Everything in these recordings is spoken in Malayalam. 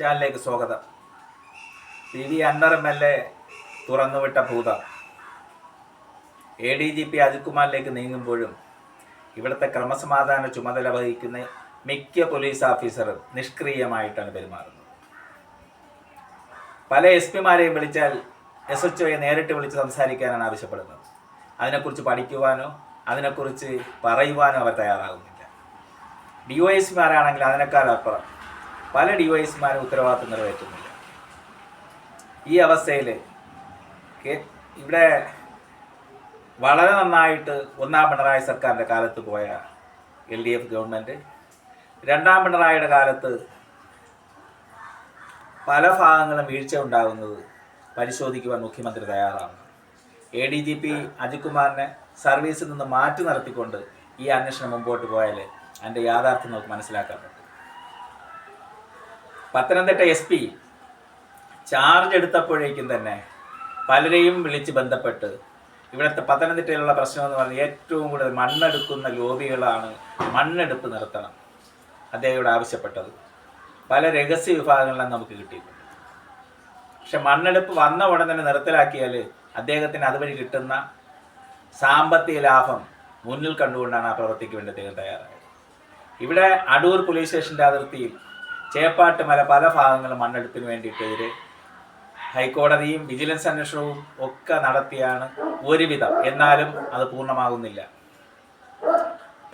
ചാനലിലേക്ക് സ്വാഗതം. P V Anvar M L A തുറന്നുവിട്ട Bhuta. A D G P Ajith കുമാറിലേക്ക് നീങ്ങുമ്പോഴും ഇവിടുത്തെ ക്രമസമാധാന ചുമതല വഹിക്കുന്ന മിക്ക പോലീസ് ഓഫീസറും നിഷ്ക്രിയമായിട്ടാണ് പെരുമാറുന്നത്. പല എസ് പിമാരെയും വിളിച്ചാൽ എസ് എച്ച് ഒയെ നേരിട്ട് വിളിച്ച് സംസാരിക്കാനാണ് ആവശ്യപ്പെടുന്നത്. അതിനെക്കുറിച്ച് പഠിക്കുവാനോ അതിനെക്കുറിച്ച് പറയുവാനോ അവർ തയ്യാറാകുന്നില്ല. ഡി ഒ എസ്മാരാണെങ്കിൽ അതിനേക്കാൾ അപ്പുറം. പല ഡിവൈസുമാരും ഉത്തരവാദിത്വം നിറവേറ്റുന്നില്ല ഈ അവസ്ഥയിൽ ഇവിടെ വളരെ നന്നായിട്ട് ഒന്നാം പിണറായി സർക്കാരിന്റെ കാലത്ത് പോയ എൽ ഡി എഫ് ഗവൺമെന്റ് രണ്ടാം പിണറായിയുടെ കാലത്ത് പല ഭാഗങ്ങളും വീഴ്ച ഉണ്ടാകുന്നത് പരിശോധിക്കുവാൻ മുഖ്യമന്ത്രി തയ്യാറാണ്. A D G P Ajith കുമാറിനെ സർവീസിൽ നിന്ന് മാറ്റി നിർത്തിക്കൊണ്ട് ഈ അന്വേഷണം മുമ്പോട്ട് പോയാൽ അതിന്റെ യാഥാർത്ഥ്യം നമുക്ക് മനസ്സിലാക്കാൻ പറ്റും. പത്തനംതിട്ട എസ് പി ചാർജ് എടുത്തപ്പോഴേക്കും തന്നെ പലരെയും വിളിച്ച് ബന്ധപ്പെട്ട് ഇവിടുത്തെ പത്തനംതിട്ടയിലുള്ള പ്രശ്നം എന്ന് പറഞ്ഞാൽ ഏറ്റവും കൂടുതൽ മണ്ണെടുക്കുന്ന ലോബികളാണ് മണ്ണെടുപ്പ് നിർത്തണം. അദ്ദേഹത്തോട് ആവശ്യപ്പെട്ടത്. പല രഹസ്യ വിഭാഗങ്ങളിലും നമുക്ക് കിട്ടിയിട്ടുണ്ട്. പക്ഷെ മണ്ണെടുപ്പ് വന്ന ഉടൻ തന്നെ നിർത്തലാക്കിയാൽ അദ്ദേഹത്തിന് അതുവഴി കിട്ടുന്ന സാമ്പത്തിക ലാഭം മുന്നിൽ കണ്ടുകൊണ്ടാണ് ആ പ്രവൃത്തിക്ക് വേണ്ടി അദ്ദേഹം തയ്യാറായത്. ഇവിടെ അടൂർ പോലീസ് സ്റ്റേഷന്റെ അതിർത്തിയിൽ ചേപ്പാട്ട് മല പല ഭാഗങ്ങളും മണ്ണെടുപ്പിന് വേണ്ടിയിട്ടെതിരെ ഹൈക്കോടതിയും വിജിലൻസ് അന്വേഷണവും ഒക്കെ നടത്തിയാണ് ഒരുവിധം. എന്നാലും അത് പൂർണമാകുന്നില്ല.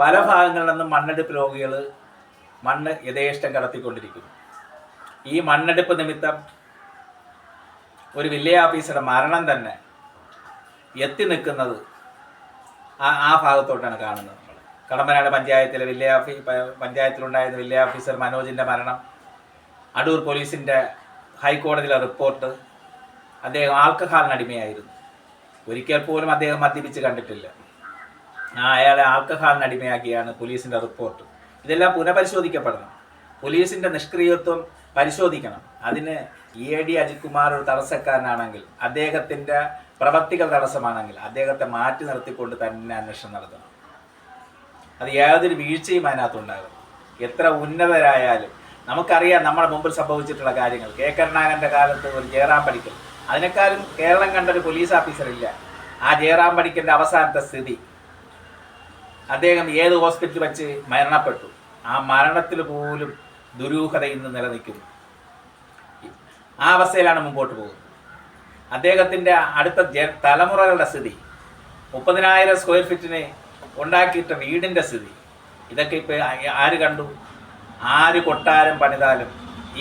പല ഭാഗങ്ങളിൽ നിന്നും മണ്ണെടുപ്പ് രോഗികൾ മണ്ണ് യഥേഷ്ടം കടത്തിക്കൊണ്ടിരിക്കുന്നു. ഈ മണ്ണെടുപ്പ് നിമിത്തം ഒരു വില്ലേജ് ഓഫീസറുടെ മരണം തന്നെ എത്തി നിൽക്കുന്നത് ആ ആ ഭാഗത്തോട്ടാണ് കാണുന്നത്. കടമ്പനാട് പഞ്ചായത്തിലെ വില്ലേജ് ഓഫീ പ- പഞ്ചായത്തിലുണ്ടായിരുന്ന വില്ലേജ് ഓഫീസർ മനോജിന്റെ മരണം അടൂർ പോലീസിന്റെ ഹൈക്കോടതിയിലെ റിപ്പോർട്ട് അദ്ദേഹം ആൽക്കഹാളിന് അടിമയായിരുന്നു. ഒരിക്കൽ പോലും അദ്ദേഹം മദ്യപിച്ച് കണ്ടിട്ടില്ല. ആ അയാളെ ആൽക്കഹാളിന് അടിമയാക്കിയാണ് പോലീസിന്റെ റിപ്പോർട്ട്. ഇതെല്ലാം പുനഃപരിശോധിക്കപ്പെടണം. പോലീസിന്റെ നിഷ്ക്രിയത്വം പരിശോധിക്കണം. അതിന് E A D Ajith Kumar ഒരു തടസ്സക്കാരനാണെങ്കിൽ അദ്ദേഹത്തിന്റെ പ്രവർത്തികൾ തടസ്സമാണെങ്കിൽ അദ്ദേഹത്തെ മാറ്റി നിർത്തിക്കൊണ്ട് തന്നെ അന്വേഷണം നടത്തണം. അത് യാതൊരു വീഴ്ചയും അതിനകത്തുണ്ടാകും എത്ര ഉന്നതരായാലും നമുക്കറിയാം നമ്മുടെ മുമ്പിൽ സംഭവിച്ചിട്ടുള്ള കാര്യങ്ങൾ. കെ. കരുണാകരന്റെ കാലത്ത് ഒരു ജയറാം പഠിക്കൽ അതിനേക്കാളും കേരളം കണ്ട ഒരു പോലീസ് ഓഫീസർ ഇല്ല. ആ ജയറാം പഠിക്കലിന്റെ അവസാനത്തെ സ്ഥിതി. അദ്ദേഹം ഏത് ഹോസ്പിറ്റലിൽ വെച്ച് മരണപ്പെട്ടു? ആ മരണത്തിൽ പോലും ദുരൂഹത ഇന്ന് നിലനിൽക്കുന്നു. ആ അവസ്ഥയിലാണ് മുമ്പോട്ട് പോകുന്നത്. അദ്ദേഹത്തിന്റെ അടുത്ത തലമുറകളുടെ സ്ഥിതി. മുപ്പതിനായിരം സ്ക്വയർ ഫീറ്റിന് ഉണ്ടാക്കിയിട്ട വീടിന്റെ സ്ഥിതി. ഇതൊക്കെ ഇപ്പോൾ ആര് കണ്ടു? ആര് കൊട്ടാരം പണിതാലും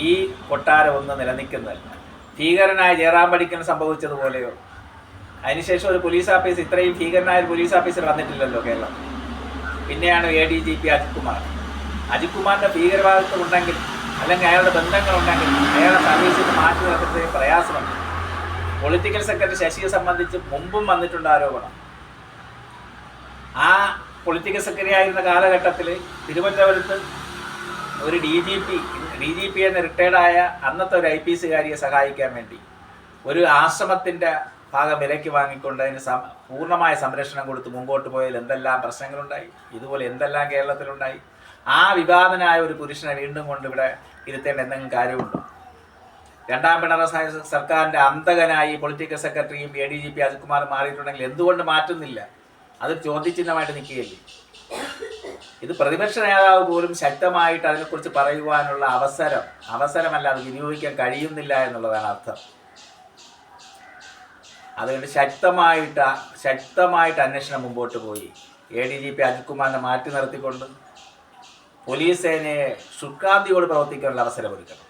ഈ കൊട്ടാരം ഒന്ന് നിലനിൽക്കുന്നതല്ല. ഭീകരനായ ജയറാം പടിക്കൽ സംഭവിച്ചതുപോലെയോ? അതിനുശേഷം ഒരു പോലീസ് ഓഫീസർ ഇത്രയും ഭീകരനായ ഒരു പോലീസ് ഓഫീസർ വന്നിട്ടില്ലല്ലോ കേരളം. പിന്നെയാണ് A D G P Ajith Kumar Ajith കുമാറിന്റെ ഭീകരവാദിത്വം ഉണ്ടെങ്കിൽ അല്ലെങ്കിൽ അയാളുടെ ബന്ധങ്ങളുണ്ടെങ്കിൽ അയാളെ സർവീസിൽ നിന്ന് മാറ്റി നിർത്തുന്നതിന് പ്രയാസമുണ്ട്. പൊളിറ്റിക്കൽ സെക്രട്ടറി ശശിയെ സംബന്ധിച്ച് മുമ്പും വന്നിട്ടുണ്ട് ആരോപണം. ആ പൊളിറ്റിക്കൽ സെക്രട്ടറി ആയിരുന്ന കാലഘട്ടത്തിൽ തിരുവനന്തപുരത്ത് ഒരു D G P D G P എന്ന റിട്ടയർഡായ അന്നത്തെ ഒരു ഐ പി എസുകാരിയെ സഹായിക്കാൻ വേണ്ടി ഒരു ആശ്രമത്തിന്റെ ഭാഗം വിലയ്ക്ക് വാങ്ങിക്കൊണ്ട് അതിന് സം പൂർണമായ സംരക്ഷണം കൊടുത്ത് മുമ്പോട്ട് പോയാൽ എന്തെല്ലാം പ്രശ്നങ്ങളുണ്ടായി ഇതുപോലെ എന്തെല്ലാം കേരളത്തിലുണ്ടായി ആ വിവാദനായ ഒരു പുരുഷനെ വീണ്ടും കൊണ്ട് ഇവിടെ ഇരുത്തേണ്ട എന്തെങ്കിലും കാര്യമുണ്ടോ? രണ്ടാം പിണറായി സർക്കാരിന്റെ അന്തകനായി പൊളിറ്റിക്കൽ സെക്രട്ടറിയും A D G P Ajith Kumar മാറിയിട്ടുണ്ടെങ്കിൽ എന്തുകൊണ്ട് മാറ്റുന്നില്ല? അത് ചോദ്യചിഹ്നമായിട്ട് നിൽക്കുകയല്ലേ. ഇത് പ്രതിപക്ഷ നേതാവ് പോലും ശക്തമായിട്ട് അതിനെക്കുറിച്ച് പറയുവാനുള്ള അവസരം അവസരമല്ല അത് വിനിയോഗിക്കാൻ കഴിയുന്നില്ല എന്നുള്ളതാണ് അർത്ഥം. അതുകൊണ്ട് ശക്തമായിട്ട് ശക്തമായിട്ട് അന്വേഷണം മുമ്പോട്ട് പോയി. A D G P Ajith കുമാറിനെ മാറ്റി നിർത്തിക്കൊണ്ട് പോലീസ് സേനയെ ശുക്കാന്തിയോട് പ്രവർത്തിക്കാനുള്ള അവസരം ഒരുക്കണം.